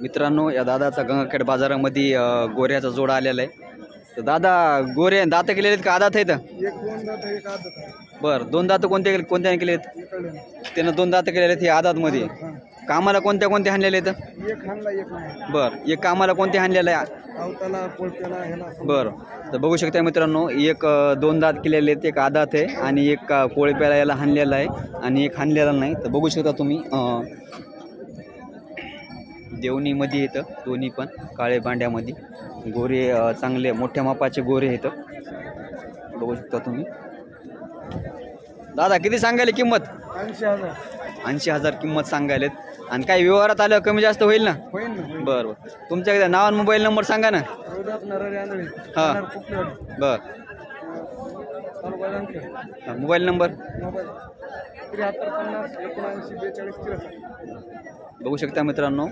मित्रांनो या दादाचा गंगाखेड बाजारामध्ये गोऱ्याचा जोडा आलेला आहे. तर दादा गोरे दात केलेले आहेत का? आदात आहेत बरं दोन दात कोणत्या केले- कोणत्या केले आहेत त्यानं दोन दात केलेले आहेत हे आदातमध्ये. कामाला कोणत्या कोणत्या हाणलेले आहेत? बरं एक कामाला कोणते हाणलेलं आहे. बरं तर बघू शकता मित्रांनो एक दोन दात केलेले आहेत एक आदात आहे आणि एक कोळप्याला याला हाणलेला आहे आणि एक हाणलेला नाही. तर बघू शकता तुम्ही देवणीमध्ये येतं दोन्ही पण काळे बांड्यामध्ये गोरे चांगले मोठ्या मापाचे गोरे येतं. बघू शकता तुम्ही. दादा किती सांगायला किंमत? ऐंशी हजार. ऐंशी हजार किंमत सांगायलेत. आणि काही व्यवहारात आलं कमी जास्त होईल ना? होईल ना होईल. बरं बरं. तुमच्याकडे नाव आणि मोबाईल नंबर सांगा ना. हां. बरं. हा, मोबाईल नंबर? मोबाईल त्र्याहत्तर पन्नास एकोणऐंशी बेचाळीस त्रेसष्ट. बघू शकता मित्रांनो.